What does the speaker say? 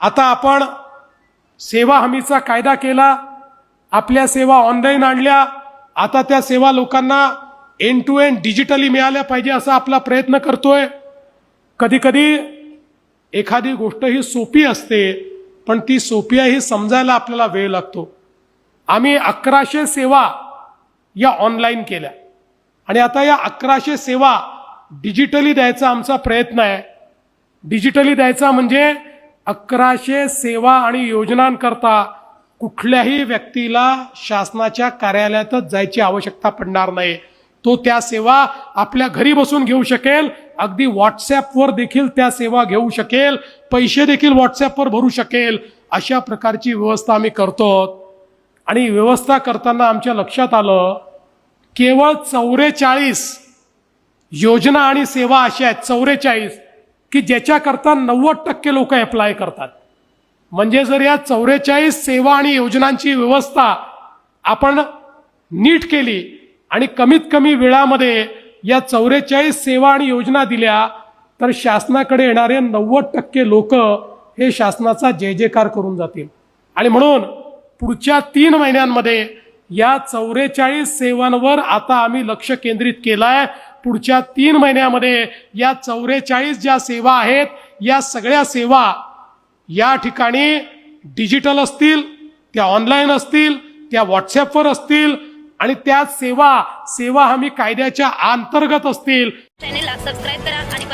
आता आपण सेवा हमीचा कायदा केला आपल्या सेवा ऑनलाईन आणल्या आता त्या सेवा लोकांना एंड टू एंड डिजिटली मिळाल्या पाहिजे असा आपला प्रयत्न करतोय. कधीकधी एखादी गोष्ट ही सोपी असते पण ती सोपी आहे ही समजायला आपल्याला वेळ लागतो. आम्ही अकराशे सेवा या ऑनलाईन केल्या. आणि आता या अकराशे सेवा डिजिटली द्यायचा आमचा प्रयत्न आहे. डिजिटली द्यायचा म्हणजे अकराशे सेवा आणि योजनांकरता कुठल्याही व्यक्तीला शासनाच्या कार्यालयातच जायची आवश्यकता पडणार नाही. तो त्या सेवा आपल्या घरी बसून घेऊ शकेल अगदी व्हॉट्सॲपवर देखील त्या सेवा घेऊ शकेल पैसे देखील व्हॉट्सॲपवर भरू शकेल अशा प्रकारची व्यवस्था आम्ही करतो. आणि व्यवस्था करताना आमच्या लक्षात आलं केवळ चौवेचाळीस योजना आणि सेवा अशा आहेत चौवेचाळीस की ज्याच्याकरता नव्वद टक्के लोक अप्लाय करतात. म्हणजे जर या चौवेचाळीस सेवा आणि योजनांची व्यवस्था आपण नीट केली आणि कमीत कमी वेळामध्ये या चौवेचाळीस सेवा आणि योजना दिल्या तर शासनाकडे येणारे नव्वद टक्के लोक हे शासनाचा जय जयकार करून जातील. आणि म्हणून पुढच्या तीन महिन्यांमध्ये या चौवेचाळीस सेवांवर आता आम्ही लक्ष केंद्रित केलं आहे पुढच्या तीन महिन्यामध्ये या चौवेचाळीस ज्या सेवा आहेत या सगळ्या सेवा या ठिकाणी डिजिटल असतील त्या ऑनलाईन असतील त्या व्हॉट्सॲपवर असतील आणि त्या सेवा सेवा हमी कायद्याच्या अंतर्गत असतील. चॅनेलला सबस्क्राईब करा आणि